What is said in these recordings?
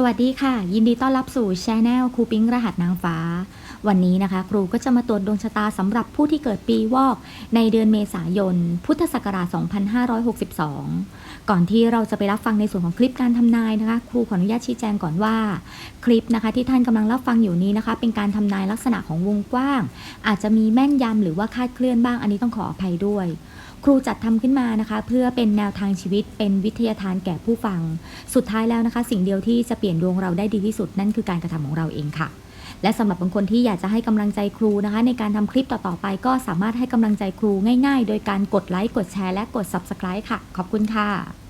สวัสดีค่ะ ยินดีต้อนรับสู่ช anel ครูปิ๊งรหัสนางฟ้า วันนี้นะคะ ครูก็จะมาตรวจดวงชะตาสำหรับผู้ที่เกิดปีวอก ในเดือนเมษายน พุทธศักราช 2562 ก่อนที่เราจะไปรับฟังในส่วนของคลิปการทำนายนะคะ ครูขออนุญาตชี้แจงก่อนว่า คลิปนะคะที่ท่านกำลังรับฟังอยู่นี้นะคะ เป็นการทำนายลักษณะของวงกว้าง อาจจะมีแม่นยำหรือว่าคาดเคลื่อนบ้างอันนี้ต้องขออภัยด้วย ครูจัดทำขึ้นมานะคะ เพื่อเป็นแนวทางชีวิตเป็นวิทยาทานแก่ผู้ฟัง สุดท้ายแล้วนะคะ สิ่งเดียวที่จะเปลี่ยนดวงเราได้ดีที่สุดนั่นคือการกระทำของเราเองค่ะและสำหรับบางคนที่อยากจะให้กำลังใจครูนะคะ ในการทำคลิปต่อ ๆ ไปก็สามารถให้กำลังใจครูง่าย ๆ โดยการกดไลค์กดแชร์และกด Subscribe ค่ะ ขอบคุณค่ะ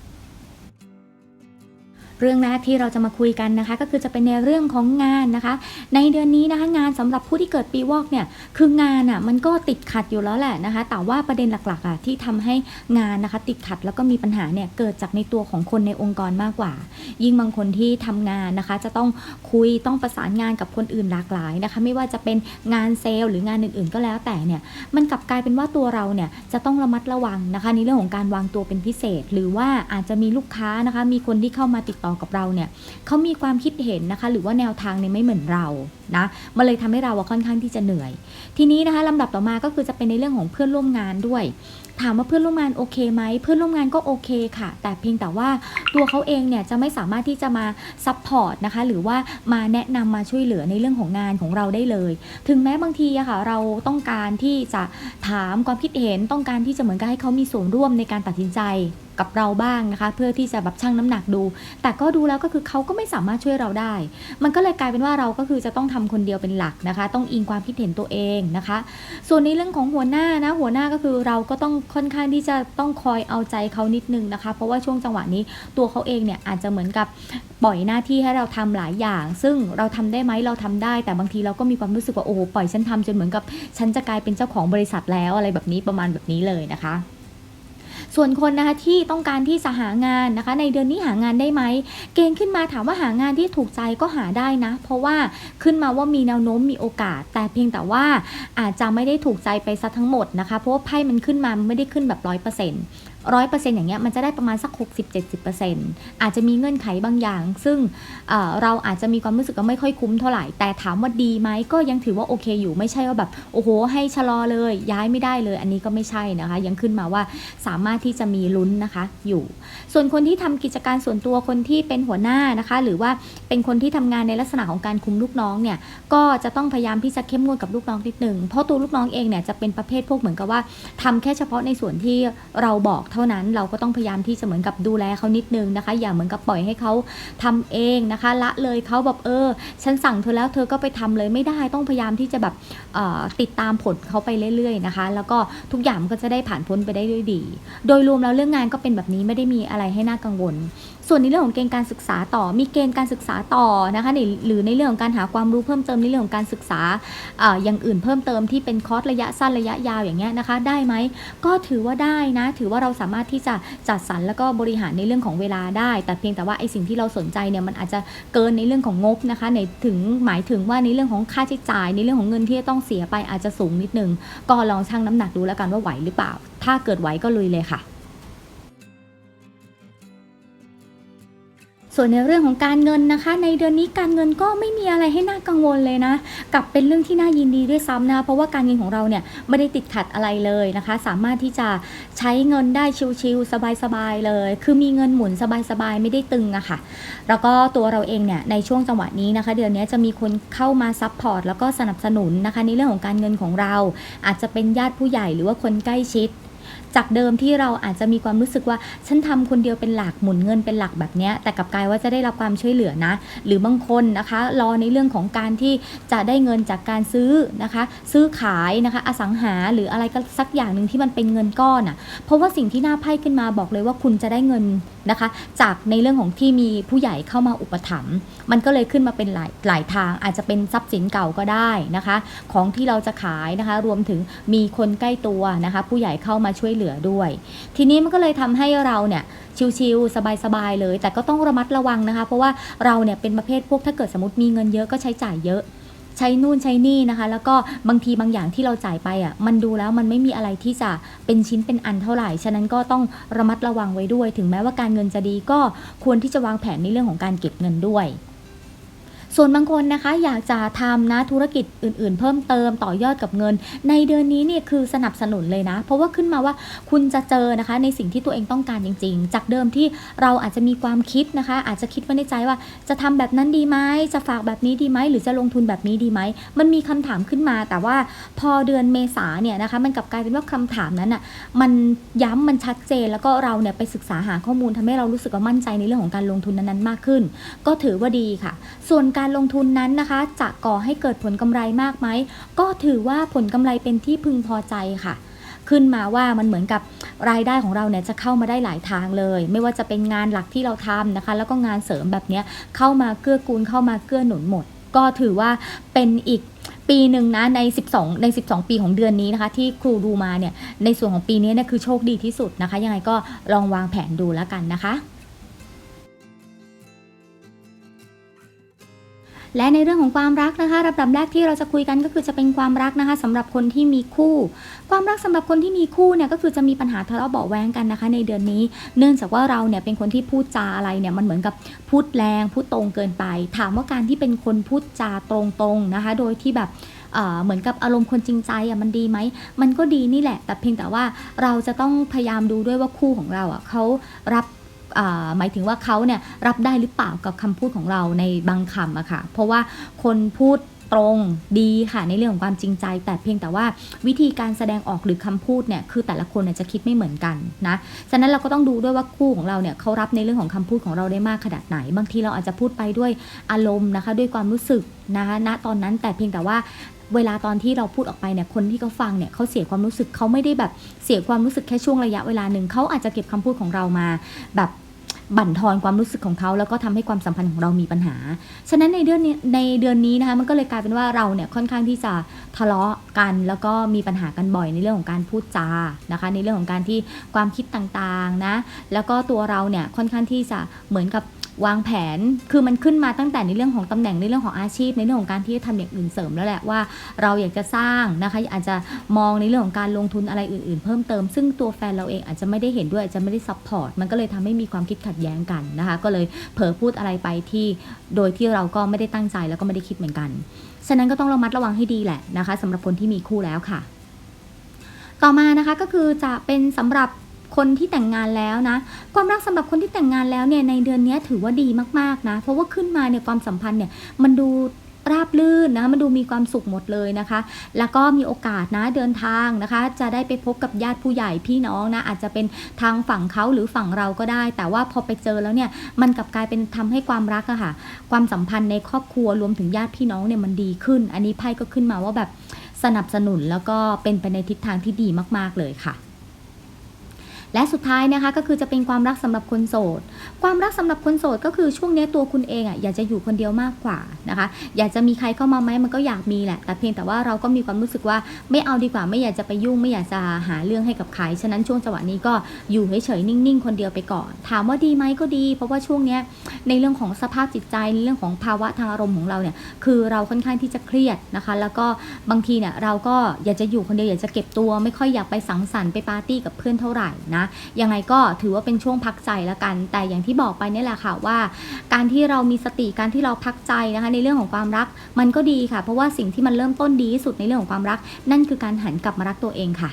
เรื่องแรกที่เราจะมาคุยกันนะคะ ก็คือจะเป็นในเรื่องของงานนะคะ ในเดือนนี้นะคะงานสำหรับผู้ที่เกิดปีวอกเนี่ยคืองานอะมันก็ติดขัดอยู่แล้วแหละนะคะ แต่ว่าประเด็นหลักๆอะที่ทำให้งานนะคะติดขัดแล้วก็มีปัญหาเนี่ยเกิดจากในตัวของคนในองค์กรมากกว่า ยิ่งบางคนที่ทำงานนะคะ จะต้องคุยต้องประสานงานกับคนอื่นหลากหลายนะคะ ไม่ว่าจะเป็นงานเซลล์หรืองานอื่นๆ ก็แล้วแต่เนี่ยมันกลับกลายเป็นว่าตัวเราเนี่ยจะต้องระมัดระวังนะคะในเรื่องของการวางตัวเป็นพิเศษ หรือว่าอาจจะมีลูกค้านะคะ มีคนที่เข้ามาติดต่อกับเราเนี่ยเขามีความคิดเห็นนะคะ หรือว่าแนวทางเนี่ยไม่เหมือนเรานะมันเลยทำให้เราค่อนข้างที่จะเหนื่อย ทีนี้นะคะลำดับต่อมาก็คือจะเป็นในเรื่องของเพื่อนร่วมงานด้วย ถามว่าเพื่อนร่วมงานโอเคไหมเพื่อนร่วมงานก็โอเคค่ะ แต่เพียงแต่ว่าตัวเขาเองเนี่ยจะไม่สามารถที่จะมาซัพพอร์ตนะคะหรือว่ามาแนะนำมาช่วยเหลือในเรื่องของงานของเราได้เลย ถึงแม้บางทีอะค่ะเราต้องการที่จะถามความคิดเห็นต้องการที่จะเหมือนกับให้เขามีส่วนร่วมในการตัดสินใจ กับเราบ้างนะคะ เพื่อที่จะแบบชั่งน้ำหนักดู แต่ก็ดูแล้วก็คือเขาก็ไม่สามารถช่วยเราได้ มันก็เลยกลายเป็นว่าเราก็คือจะต้องทำคนเดียวเป็นหลักนะคะ ต้องอิงความคิดเห็นตัวเองนะคะ ส่วนในเรื่องของหัวหน้านะหัวหน้าก็คือเราก็ต้องค่อนข้างที่จะต้องคอยเอาใจเขานิดนึงนะคะ เพราะว่าช่วงจังหวะนี้ตัวเขาเองเนี่ยอาจจะเหมือนกับปล่อยหน้าที่ให้เราทำหลายอย่าง ซึ่งเราทำได้ไหมเราทำได้ แต่บางทีเราก็มีความรู้สึกว่าโอ้ปล่อยฉันทำจนเหมือนกับฉันจะกลายเป็นเจ้าของบริษัทแล้วอะไรแบบนี้ประมาณแบบนี้เลยนะคะ ส่วนคนนะคะที่ต้องการที่จะหางานนะคะ ในเดือนนี้หางานได้ไหมเกณฑ์ขึ้นมาถามว่าหางานที่ถูกใจก็หาได้นะ เพราะว่าขึ้นมาว่ามีแนวโน้มมีโอกาส แต่เพียงแต่ว่าอาจจะไม่ได้ถูกใจไปซะทั้งหมดนะคะเพราะว่าไพ่มันขึ้นมาไม่ได้ขึ้นแบบร้อยเปอร์เซ็นต์ร้อยเปอร์เซ็นต์อย่างเงี้ยมันจะได้ประมาณสัก 60-70%อาจจะมีเงื่อนไขบางอย่าง ซึ่งเเราอาจจะมีความรู้สึกว่าไม่ค่อยคุ้มเท่าไหร่ แต่ถามว่าดีไหมก็ยังถือว่าโอเคอยู่ไม่ใช่ว่าแบบโอ้โห ให้ชะลอเลย ย้ายไม่ได้เลย อันนี้ก็ไม่ใช่นะคะ ยังขึ้นมาว่าสามารถที่จะมีลุ้นนะคะอยู่ ส่วนคนที่ทำกิจการส่วนตัวคนที่เป็นหัวหน้านะคะ หรือว่าเป็นคนที่ทำงานในลักษณะของการคุมลูกน้องเนี่ยก็จะต้องพยายามที่จะเข้มงวดกับลูกน้องนิดนึงเพราะตัวลูกน้องเองเนี่ยจะเป็นประเภทพวกเหมือนกับว่าทำแค่เฉพาะในส่วนที่เราบอกเท่านั้นเราก็ต้องพยายามที่จะเหมือนกับดูแลเขานิดนึงนะคะ อย่าเหมือนกับปล่อยให้เขาทำเองนะคะ ละเลยเขาแบบเออ ฉันสั่งเธอแล้วเธอก็ไปทำเลยไม่ได้ต้องพยายามที่จะแบบติดตามผลเขาไปเรื่อยๆนะคะ แล้วก็ทุกอย่างก็จะได้ผ่านพ้นไปได้ด้วยดี โดยรวมแล้วเรื่องงานก็เป็นแบบนี้ไม่ได้มีอะไรให้น่ากังวล ส่วนในเรื่องของเกณฑ์การศึกษาต่อ มีเกณฑ์การศึกษาต่อนะคะในหรือในเรื่องของการหาความรู้เพิ่มเติมในเรื่องของการศึกษาอย่างอื่นเพิ่มเติมที่เป็นคอร์สระยะสั้นระยะยาวอย่างเงี้ยนะคะ ได้ไหมก็ถือว่าได้นะ ถือว่าเราสามารถที่จะจัดสรรแล้วก็บริหารในเรื่องของเวลาได้ แต่เพียงแต่ว่าไอสิ่งที่เราสนใจเนี่ยมันอาจจะเกินในเรื่องของงบนะคะในถึงหมายถึงว่าในเรื่องของค่าใช้จ่าย ในเรื่องของเงินที่จะต้องเสียไปอาจจะสูงนิดนึงก็ลองชั่งน้ำหนักดูแล้วกันว่าไหวหรือเปล่า ถ้าเกิดไหวก็ลุยเลยค่ะ ส่วนในเรื่องของการเงินนะคะ ในเดือนนี้การเงินก็ไม่มีอะไรให้น่ากังวลเลยนะกลับเป็นเรื่องที่น่ายินดีด้วยซ้ำนะคะเพราะว่าการเงินของเราเนี่ยไม่ได้ติดขัดอะไรเลยนะคะ สามารถที่จะใช้เงินได้ชิวๆสบายๆเลย คือมีเงินหมุนสบายๆไม่ได้ตึงอะค่ะ แล้วก็ตัวเราเองเนี่ยในช่วงจังหวะนี้นะคะ เดือนนี้จะมีคนเข้ามาซัพพอร์ตแล้วก็สนับสนุนนะคะในเรื่องของการเงินของเรา อาจจะเป็นญาติผู้ใหญ่หรือว่าคนใกล้ชิด จากเดิมที่เราอาจจะมีความรู้สึกว่าฉันทำคนเดียวเป็นหลักหมุนเงินเป็นหลักแบบนี้แต่กลับกลายว่าจะได้รับความช่วยเหลือนะ หรือบางคนนะคะรอในเรื่องของการที่จะได้เงินจากการซื้อนะคะ ซื้อขายนะคะอสังหาหรืออะไรก็สักอย่างหนึ่งที่มันเป็นเงินก้อนอะเพราะว่าสิ่งที่น่าไพ่ขึ้นมาบอกเลยว่าคุณจะได้เงินนะคะ จากในเรื่องของที่มีผู้ใหญ่เข้ามาอุปถัมภ์มันก็เลยขึ้นมาเป็นหลายหลายทางอาจจะเป็นทรัพย์สินเก่าก็ได้นะคะ ของที่เราจะขายนะคะ รวมถึงมีคนใกล้ตัวนะคะ ผู้ใหญ่เข้ามาช่วยเหลือด้วย ทีนี้มันก็เลยทำให้เราเนี่ยชิวๆสบายๆเลย แต่ก็ต้องระมัดระวังนะคะ เพราะว่าเราเนี่ยเป็นประเภทพวกถ้าเกิดสมมติมีเงินเยอะก็ใช้จ่ายเยอะ ใช้นู่นใช้นี่นะคะ แล้วก็บางทีบางอย่างที่เราจ่ายไปอะมันดูแล้วมันไม่มีอะไรที่จะเป็นชิ้นเป็นอันเท่าไหร่ ฉะนั้นก็ต้องระมัดระวังไว้ด้วย ถึงแม้ว่าการเงินจะดีก็ควรที่จะวางแผนในเรื่องของการเก็บเงินด้วย ส่วนบางคนนะคะอยากจะทำนะธุรกิจอื่นๆ เพิ่มเติมต่อยอดกับเงิน ในเดือนนี้เนี่ยคือสนับสนุนเลยนะ เพราะว่าขึ้นมาว่าคุณจะเจอนะคะในสิ่งที่ตัวเองต้องการจริง ๆ จากเดิมที่เราอาจจะมีความคิดนะคะ อาจจะคิดไว้ในใจว่าจะทำแบบนั้นดีไหมจะฝากแบบนี้ดีไหมหรือจะลงทุนแบบนี้ดีไหมมันมีคำถามขึ้นมา แต่ว่าพอเดือนเมษาเนี่ยนะคะมันกลับกลายเป็นว่าคำถามนั้นอะมันย้ำมันชัดเจนแล้วก็เราเนี่ยไปศึกษาหาข้อมูลทำให้เรารู้สึกว่ามั่นใจในเรื่องของการลงทุนนั้นๆมากขึ้น ก็ถือว่าดีค่ะ ส่วนกการลงทุนนั้นนะคะ จะก่อให้เกิดผลกำไรมากไหม ก็ถือว่าผลกำไรเป็นที่พึงพอใจค่ะ ขึ้นมาว่ามันเหมือนกับรายได้ของเราเนี่ยจะเข้ามาได้หลายทางเลย ไม่ว่าจะเป็นงานหลักที่เราทำนะคะ แล้วก็งานเสริมแบบเนี้ยเข้ามาเกื้อกูลเข้ามาเกื้อหนุนหมด ก็ถือว่าเป็นอีกปีหนึ่งนะใน 12 ใน 12 ปีของเดือนนี้นะคะ ที่ครูดูมาเนี่ยในส่วนของปีนี้เนี่ยคือโชคดีที่สุดนะคะ ยังไงก็ลองวางแผนดูแล้วกันนะคะ และในเรื่องของความรักนะคะลำดับแรกที่เราจะคุยกันก็คือจะเป็นความรักนะคะสำหรับคนที่มีคู่ ความรักสำหรับคนที่มีคู่เนี่ยก็คือจะมีปัญหาทะเลาะเบาะแว้งกันนะคะ ในเดือนนี้ เนื่องจากว่าเราเนี่ยเป็นคนที่พูดจาอะไรเนี่ยมันเหมือนกับพูดแรงพูดตรงเกินไป ถามว่าการที่เป็นคนพูดจาตรงๆนะคะ โดยที่แบบเหมือนกับอารมณ์คนจริงใจอะมันดีไหม มันก็ดีนี่แหละ แต่เพียงแต่ว่าเราจะต้องพยายามดูด้วยว่าคู่ของเราอะเขารับ หมายถึงว่าเขาเนี่ยรับได้หรือเปล่ากับคำพูดของเราในบางคำอะค่ะ เพราะว่าคนพูดตรงดีค่ะในเรื่องของความจริงใจ แต่เพียงแต่ว่าวิธีการแสดงออกหรือคำพูดเนี่ยคือแต่ละคนนจะคิดไม่เหมือนกันนะฉะนั้นเราก็ต้องดูด้วยว่าคู่ของเราเนี่ยเขารับในเรื่องของคำพูดของเราได้มากขนาดไหน บางทีเราอาจจะพูดไปด้วยอารมณ์นะคะ ด้วยความรู้สึกนะคะณตอนนั้นแต่เพียงแต่ว่า เวลาตอนที่เราพูดออกไปเนี่ยคนที่เขาฟังเนี่ยเขาเสียความรู้สึกเขาไม่ได้แบบเสียความรู้สึกแค่ช่วงระยะเวลาหนึ่งเขาอาจจะเก็บคำพูดของเรามา แบบบั่นทอนความรู้สึกของเขาแล้วก็ทำให้ความสัมพันธ์ของเรามีปัญหา ฉะนั้นในเดือนนี้ในเดือนนี้นะคะมันก็เลยกลายเป็นว่าเราเนี่ยค่อนข้างที่จะทะเลาะกันแล้วก็มีปัญหากันบ่อยในเรื่องของการพูดจานะคะ ในเรื่องของการที่ความคิดต่างๆนะแล้วก็ตัวเราเนี่ยค่อนข้างที่จะเหมือนกับ วางแผนคือมันขึ้นมาตั้งแต่ในเรื่องของตำแหน่งในเรื่องของอาชีพ ในเรื่องของการที่จะทำอย่างอื่นเสริมแล้วแหละว่าเราอยากจะสร้างนะคะอาจจะมองในเรื่องของการลงทุนอะไรอื่น ๆ เพิ่มเติม ซึ่งตัวแฟนเราเองอาจจะไม่ได้เห็นด้วยอาจจะไม่ได้ซัพพอร์ตมันก็เลยทำให้มีความคิดขัดแย้งกันนะคะก็เลยเผลอพูดอะไรไปที่โดยที่เราก็ไม่ได้ตั้งใจแล้วก็ไม่ได้คิดเหมือนกันฉะนั้นก็ต้องระมัดระวังให้ดีแหละนะคะสำหรับคนที่มีคู่แล้วค่ะ ต่อมานะคะก็คือจะเป็นสำหรับ คนที่แต่งงานแล้วนะ ความรักสำหรับคนที่แต่งงานแล้วเนี่ยในเดือนนี้ถือว่าดีมากๆนะ เพราะว่าขึ้นมาเนี่ยความสัมพันธ์เนี่ยมันดูราบลื่นนะมันดูมีความสุขหมดเลยนะคะ แล้วก็มีโอกาสนะเดินทางนะคะ จะได้ไปพบกับญาติผู้ใหญ่พี่น้องนะอาจจะเป็นทางฝั่งเขาหรือฝั่งเราก็ได้ แต่ว่าพอไปเจอแล้วเนี่ยมันกลับกลายเป็นทำให้ความรักอะค่ะ ความสัมพันธ์ในครอบครัวรวมถึงญาติพี่น้องเนี่ยมันดีขึ้น อันนี้ไพ่ก็ขึ้นมาว่าแบบสนับสนุนแล้วก็เป็นไปในทิศทางที่ดีมาก ๆเลยค่ะ และสุดท้ายนะคะก็คือจะเป็นความรักสำหรับคนโสด ความรักสำหรับคนโสดก็คือช่วงนี้ตัวคุณเองอะอยากจะอยู่คนเดียวมากกว่านะคะ อยากจะมีใครเข้ามาไหมมันก็อยากมีแหละ แต่เพียงแต่ว่าเราก็มีความรู้สึกว่าไม่เอาดีกว่าไม่อยากจะไปยุ่งไม่อยากจะหาเรื่องให้กับใครฉะนั้นช่วงจังหวะนี้ก็อยู่เฉยๆนิ่ง ๆ คนเดียวไปก่อน ถามว่าดีไหมก็ดี เพราะว่าช่วงนี้ในเรื่องของสภาพจิตใจในเรื่องของภาวะทางอารมณ์ของเราเนี่ยคือเราค่อนข้างที่จะเครียดนะคะ แล้วก็บางทีเนี่ยเราก็อยากจะอยู่คนเดียวอยากจะเก็บตัว ไม่ค่อยอยากไปสังสรรค์ไปปาร์ตี้กับเพื่อนเท่าไหร่นะยังไงก็ถือว่าเป็นช่วงพักใจแล้วกัน แต่อย่างที่บอกไปนี่แหละค่ะว่า การที่เรามีสติการที่เราพักใจนะคะ ในเรื่องของความรักมันก็ดีค่ะ เพราะว่าสิ่งที่มันเริ่มต้นดีที่สุดในเรื่องของความรัก นั่นคือการหันกลับมารักตัวเองค่ะ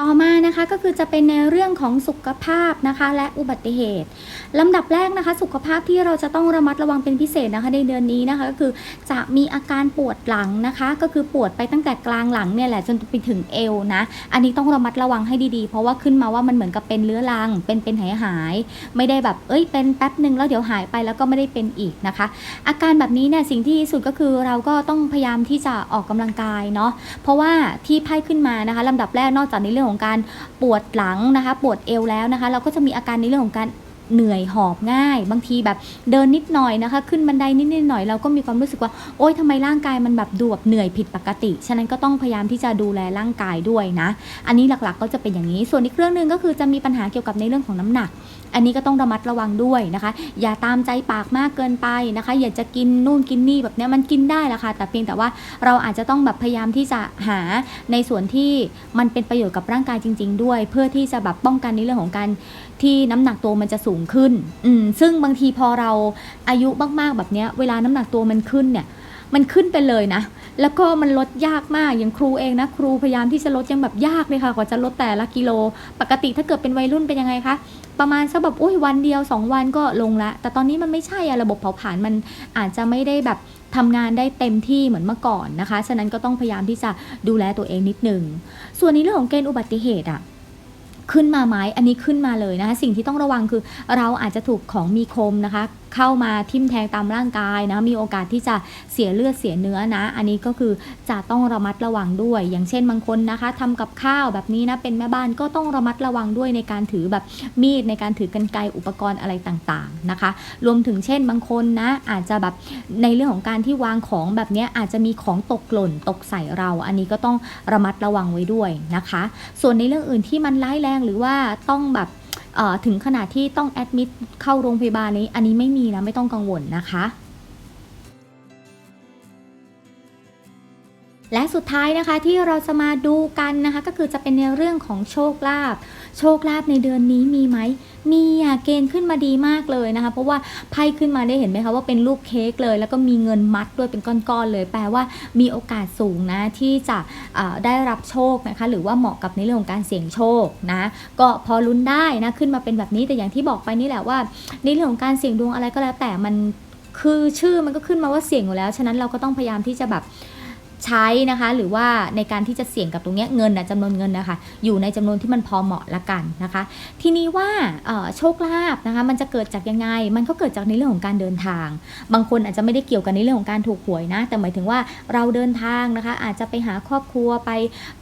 ต่อมา นะคะก็คือจะเป็นในเรื่องของสุขภาพนะคะและอุบัติเหตุลำดับแรกนะคะ สุขภาพที่เราจะต้องระมัดระวังเป็นพิเศษนะคะในเดือนนี้นะคะก็คือจะมีอาการปวดหลังนะคะ ก็คือปวดไปตั้งแต่กลางหลังเนี่ยแหละจนไปถึงเอวนะอันนี้ต้องระมัดระวังให้ดีๆ เพราะว่าขึ้นมาว่ามันเหมือนกับเป็นเรื้อรัง เป็นเป็นหายหายไม่ได้แบบเอ้ยเป็นแป๊บหนึ่งแล้วเดี๋ยวหายไปแล้วก็ไม่ได้เป็นอีกนะคะ อาการแบบนี้เนี่ยสิ่งที่สุดก็คือเราก็ต้องพยายามที่จะออกกำลังกายเนาะเพราะว่าที่ไพ่ขึ้นมานะคะลำดับแรกนอกจากในเรื่องของการปวดหลังนะคะ ปวดเอวแล้วนะคะ เราก็จะมีอาการในเรื่องของการเหนื่อยหอบง่าย บางทีแบบเดินนิดหน่อยนะคะ ขึ้นบันไดนิดนิดหน่อยเราก็มีความรู้สึกว่าโอ๊ยทำไมร่างกายมันแบบดูแบบเหนื่อยผิดปกติ ฉะนั้นก็ต้องพยายามที่จะดูแลร่างกายด้วยนะ อันนี้หลักๆก็จะเป็นอย่างนี้ ส่วนอีกเรื่องหนึ่งก็คือจะมีปัญหาเกี่ยวกับในเรื่องของน้ำหนัก อันนี้ก็ต้องระมัดระวังด้วยนะคะ อย่าตามใจปากมากเกินไปนะคะ อย่าจะกินนู่นกินนี่แบบนี้มันกินได้ละค่ะ แต่เพียงแต่ว่าเราอาจจะต้องแบบพยายามที่จะหาในส่วนที่มันเป็นประโยชน์กับร่างกายจริง ๆ ด้วย เพื่อที่จะแบบป้องกันในเรื่องของการที่น้ำหนักตัวมันจะสูงขึ้น อืม ซึ่งบางทีพอเราอายุมาก ๆ แบบเนี้ย เวลาน้ำหนักตัวมันขึ้นเนี่ย มันขึ้นไปเลยนะ แล้วก็มันลดยากมาก อย่างครูเองนะ ครูพยายามที่จะลดยังแบบยากเลยค่ะ กว่าจะลดแต่ละกิโล ปกติถ้าเกิดเป็นวัยรุ่นเป็นยังไงคะ ประมาณสักแบบอุ้ยวันเดียว 2 วันก็ลงละ แต่ตอนนี้มันไม่ใช่อะระบบเผาผลาญมันอาจจะไม่ได้แบบทำงานได้เต็มที่เหมือนเมื่อก่อนนะคะ ฉะนั้นก็ต้องพยายามที่จะดูแลตัวเองนิดหนึ่ง ส่วนในเรื่องของเกณฑ์อุบัติเหตุอะ ขึ้นมาไหมอันนี้ขึ้นมาเลยนะคะสิ่งที่ต้องระวังคือเราอาจจะถูกของมีคมนะคะ เข้ามาทิ่มแทงตามร่างกายนะมีโอกาสที่จะเสียเลือดเสียเนื้อนะ อันนี้ก็คือจะต้องระมัดระวังด้วย อย่างเช่นบางคนนะคะทำกับข้าวแบบนี้นะเป็นแม่บ้านก็ต้องระมัดระวังด้วยในการถือแบบมีดในการถือกันไกรอุปกรณ์อะไรต่างๆนะคะ รวมถึงเช่นบางคนนะอาจจะแบบในเรื่องของการที่วางของแบบนี้อาจจะมีของตกหล่นตกใส่เรา อันนี้ก็ต้องระมัดระวังไว้ด้วยนะคะ ส่วนในเรื่องอื่นที่มันร้ายแรงหรือว่าต้องแบบถึงขนาดที่ต้องแอดมิดเข้าโรงพยาบาลนี้ อันนี้ไม่มีนะ ไม่ต้องกังวลนะคะและสุดท้ายนะคะที่เราจะมาดูกันนะคะก็คือจะเป็นในเรื่องของโชคลาภ โชคลาภในเดือนนี้มีไหม มีอะเกณฑ์ขึ้นมาดีมากเลยนะคะ เพราะว่าไพ่ขึ้นมาได้เห็นไหมคะว่าเป็นรูปเค้กเลย แล้วก็มีเงินมัดด้วยเป็นก้อนๆเลย แปลว่ามีโอกาสสูงนะที่จะได้รับโชคนะคะหรือว่าเหมาะกับในเรื่องของการเสี่ยงโชคนะก็พอลุ้นได้นะขึ้นมาเป็นแบบนี้แต่อย่างที่บอกไปนี่แหละว่าในเรื่องของการเสี่ยงดวงอะไรก็แล้วแต่มันคือชื่อมันก็ขึ้นมาว่าเสี่ยงอยู่แล้ว ฉะนั้นเราก็ต้องพยายามที่จะแบบ ใช้นะคะ หรือว่าในการที่จะเสี่ยงกับตรงเนี้ยเงินนะจำนวนเงินนะคะอยู่ในจำนวนที่มันพอเหมาะละกันนะคะ ทีนี้ว่าโชคลาภนะคะมันจะเกิดจากยังไง มันก็เกิดจากในเรื่องของการเดินทาง บางคนอาจจะไม่ได้เกี่ยวกันในเรื่องของการถูกหวยนะ แต่หมายถึงว่าเราเดินทางนะคะ อาจจะไปหาครอบครัวไป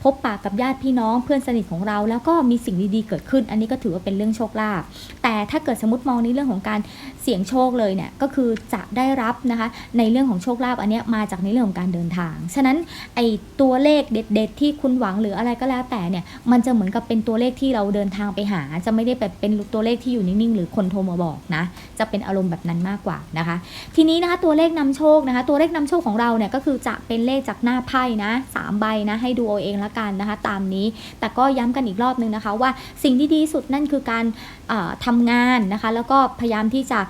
พบปะกับญาติพี่น้องเพื่อนสนิทของเรา แล้วก็มีสิ่งดีๆเกิดขึ้น อันนี้ก็ถือว่าเป็นเรื่องโชคลาภแต่ถ้าเกิดสมมติมองในเรื่องของการเสี่ยงโชคเลยเนี่ยก็คือจะได้รับนะคะในเรื่องของโชคลาภอันนี้มาจากในเรื่องของการเดินทางฉะนั้นไอตัวเลขเด็ด ๆ ที่คุณหวังหรืออะไรก็แล้วแต่เนี่ยมันจะเหมือนกับเป็นตัวเลขที่เราเดินทางไปหา จะไม่ได้แบบเป็นตัวเลขที่อยู่นิ่งๆ หรือคนโทรมาบอกนะ จะเป็นอารมณ์แบบนั้นมากกว่านะคะ ทีนี้นะคะตัวเลขนำโชคนะคะ ตัวเลขนำโชคของเราเนี่ยก็คือจะเป็นเลขจากหน้าไพ่นะสามใบนะให้ดูเอาเองละกันนะคะ ตามนี้ แต่ก็ย้ำกันอีกรอบนึงนะคะว่าสิ่งที่ดีที่สุดนั่นคือการเอ่อทำงานนะคะ แล้วก็พยายามที่จะ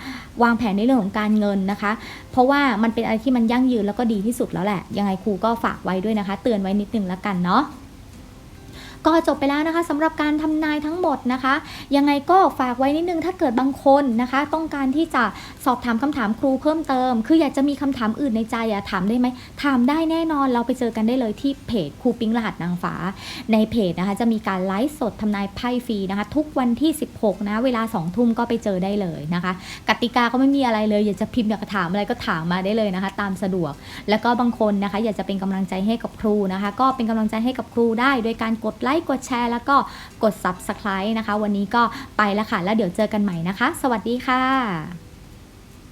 วางแผนในเรื่องของการเงินนะคะ เพราะว่ามันเป็นอะไรที่มันยั่งยืนแล้วก็ดีที่สุดแล้วแหละยังไงครูก็ฝากไว้ด้วยนะคะ เตือนไว้นิดนึงละกันเนาะ ก็จบไปแล้วนะคะสำหรับการทำนายทั้งหมดนะคะ ยังไงก็ฝากไว้นิดนึงถ้าเกิดบางคนนะคะ ต้องการที่จะสอบถามคำถามครูเพิ่มเติม คืออยากจะมีคำถามอื่นในใจอะถามได้ไหมถามได้แน่นอนเราไปเจอกันได้เลยที่เพจครูปิ๊งรหัสนางฟ้า ในเพจนะคะ จะมีการไลฟ์สดทำนายไพ่ฟรีนะคะ ทุกวันที่ 16 นะ เวลา 2 ทุ่มก็ไปเจอได้เลยนะคะ กติกาก็ไม่มีอะไรเลย อยากจะพิมพ์อยากจะถามอะไรก็ถามมาได้เลยนะคะ ตามสะดวก แล้วก็บางคนนะคะ อยากจะเป็นกำลังใจให้กับครูนะคะ ก็เป็นกำลังใจให้กับครูได้โดยการกดไลลค์กดแชร์ แล้วก็กด subscribe นะคะ วันนี้ก็ไปแล้วค่ะ แล้วเดี๋ยวเจอกันใหม่นะคะ สวัสดีค่ะ